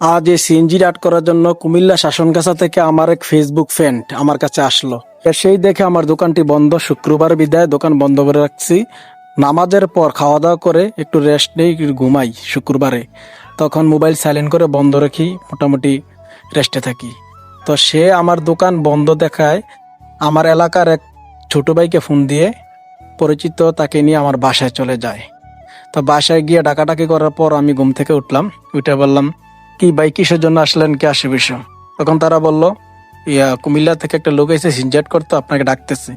আজ এই সিএনজি রাট করার জন্য কুমিল্লা শাসনকাছা থেকে আমার এক ফেসবুক ফ্রেন্ড আমার কাছে আসলো। সেই দেখে আমার দোকানটি বন্ধ। শুক্রবার বিদায় দোকান বন্ধ করে রাখছি। নামাজের পর খাওয়া দাওয়া করে একটু রেস্ট নেই ঘুমাই শুক্রবারে। তখন মোবাইল সাইলেন্ট করে বন্ধ রাখি, মোটামুটি রেস্টে থাকি। তো সে আমার দোকান বন্ধ দেখায়, আমার এলাকার এক ছোট ভাইকে ফোন দিয়ে পরিচিত তাকে নিয়ে আমার বাসায় চলে যায়। তো বাসায় গিয়ে ডাকাডাকি করার পর আমি ঘুম থেকে উঠলাম, উঠে বললাম কি ভাই কিসের জন্য আসলেন কি আসে বিষয়? তখন তারা বলল, ইয়া, কুমিল্লা থেকে একটা লোক এসে সিনজেট করতো, আপনাকে ডাকতেছে।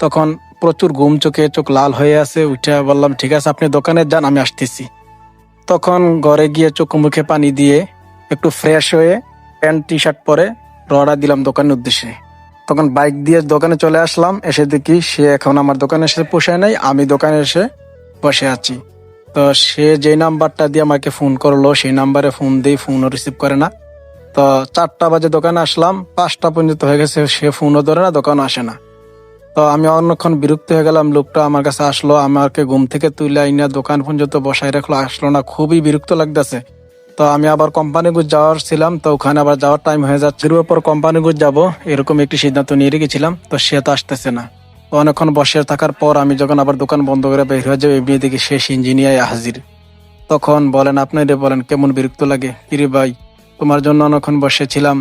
তখন প্রচুর ঘুম চোখে চোখ লাল হয়ে আছে, উঠে বললাম, ঠিক আছে, আপনি দোকানে যান, আমি আসতেছি। তখন ঘরে গিয়ে চোখ মুখে পানি দিয়ে একটু ফ্রেশ হয়ে প্যান্ট টি শার্ট পরে রওনা দিলাম দোকানের উদ্দেশ্যে। তখন বাইক দিয়ে দোকানে চলে আসলাম, এসে দেখি সে এখন আমার দোকানে এসে পোষায় নাই, আমি দোকানে এসে বসে আছি। তো সে যে নাম্বারটা দিয়ে আমাকে ফোন করল, সেই নাম্বারে ফোন দিই ফোনও রিসিভ করে না। তো চারটা বাজে দোকানে আসলাম, পাঁচটা পর্যন্ত হয়ে গেছে, সে ফোনও ধরে না দোকানে আসে না। তো আমি অন্যক্ষণ বিরক্ত হয়ে গেলাম, লোকটা আমার কাছে আসলো, আমাকে ঘুম থেকে তুলে আইনা দোকান পর্যন্ত বসাই রাখল, আসলো না, খুবই বিরক্ত লাগতেছে। তো আমি আবার কোম্পানিগুজ যাওয়ার ছিলাম, তো ওখানে আবার যাওয়ার টাইম হয়ে যাচ্ছে। পর কোম্পানিগুজ যাব, এরকম একটি সিদ্ধান্ত নিয়ে রেখেছিলাম, তো সে তো আসতেছে না। তো অনেকক্ষণ বসে থাকার পর আমি যখন আবার দোকান বন্ধ করে বের হয়ে যাবে এমনি দেখি শেষ ইঞ্জিনিয়ার হাজির। তখন বলেন আপনাদের বলেন, কেমন বিরক্ত লাগে? কিরে ভাই, তোমার জন্য অনেকক্ষণ বসেছিলাম।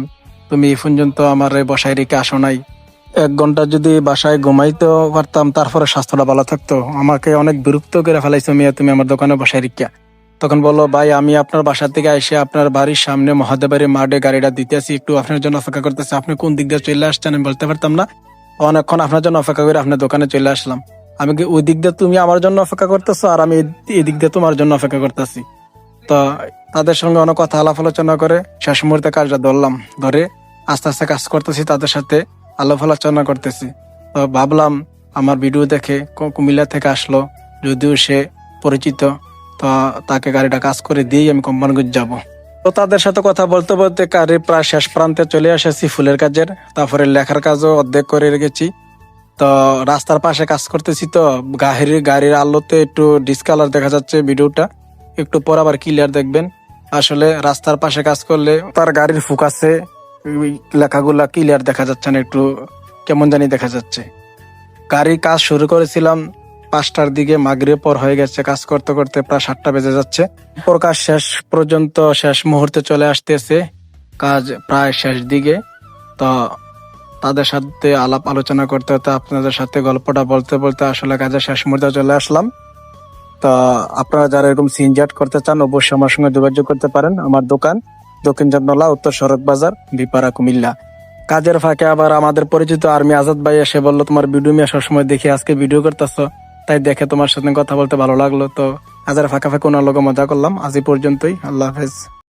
তুমি এই পর্যন্ত আমার বসায় রেখে আসো নাই। এক ঘণ্টা যদি বাসায় ঘুমাইতে পারতাম, তারপরে স্বাস্থ্যটা ভালো থাকতো। আমাকে অনেক বিরক্ত করে ফেলাইছো মিয়া, তুমি আমার দোকানে বসায় রেখা। তখন বলল, ভাই, আমি আপনার বাসা থেকে এসে আপনার বাড়ির সামনে মহাদেবের মাঠে গাড়িটা দিতেছি। একটু আপনার জন্য অপেক্ষা করতেছি। আপনি কোন দিক দিয়ে চলে আসছেন আমি বলতে পারতাম না। অনেকক্ষণ আপনার জন্য অপেক্ষা করে আপনার দোকানে চলে আসলাম। আমি কি ওই দিক দিয়ে তুমি আমার জন্য অপেক্ষা করতেছো আর আমি এই- দিক দিয়ে তোমার জন্য অপেক্ষা করতেছি? তো তাদের সঙ্গে অনেক কথা আলাপ আলোচনা করে শেষ মুহূর্তে কাজটা ধরলাম। ধরে আস্তে আস্তে কাজ করতেছি তাদের সাথে আলাপ আলোচনা করতেছি। তো ভাবলাম আমার ভিডিও দেখে কুমিল্লা থেকে আসলো, যদিও সে পরিচিত। তো তাকে গাড়িটা কাজ করে দিয়েই আমি কোম্পানিগঞ্জ যাব। তো তাদের সাথে কথা বলতে বলতে গাড়ির প্রায় শেষ প্রান্তে চলে এসেছি ফুলের কাজের। তারপরে লেখার কাজও অর্ধেক করে রেখেছি। তো রাস্তার পাশে কাজ করতেছি তো গাড়ির গাড়ির আলোতে একটু ডিসকালার দেখা যাচ্ছে ভিডিওটা। একটু পর আবার ক্লিয়ার দেখবেন। আসলে রাস্তার পাশে কাজ করলে তার গাড়ির ফোকাসে লেখাগুলা ক্লিয়ার দেখা যাচ্ছে না, একটু কেমন জানি দেখা যাচ্ছে। গাড়ির কাজ শুরু করেছিলাম পাঁচটার দিকে মাগরিব পর হয়ে গেছে, কাজ করতে করতে প্রায় সাতটা বেজে যাচ্ছে। পর কাজ শেষ পর্যন্ত শেষ মুহূর্তে চলে আসতেছে, কাজ প্রায় শেষ দিকে। তো তাদের সাথে আলাপ আলোচনা করতে করতে আপনাদের সাথে গল্পটা বলতে বলতে আসলে কাজের শেষ মুহূর্তে চলে আসলাম। তা আপনারা যারা এরকম সিনজাট করতে চান, অবশ্যই আমার সঙ্গে যোগাযোগ করতে পারেন। আমার দোকান দক্ষিণ চান্দলা উত্তর সড়ক বাজার, বিপাড়া, কুমিল্লা। কাজের ফাঁকে আবার আমাদের পরিচিত আর্মি আজাদ ভাই এসে বলল, তোমার ভিডিও আমি সবসময় দেখি আজকে ভিডিও করতেছ। তাই দেখে তোমার সাথে কথা বলতে ভালো লাগল, তো কাজের ফাঁকা ফাঁকা ওনার লোক মজা করলাম। আজ পর্যন্তই। আল্লাহ হাফেজ।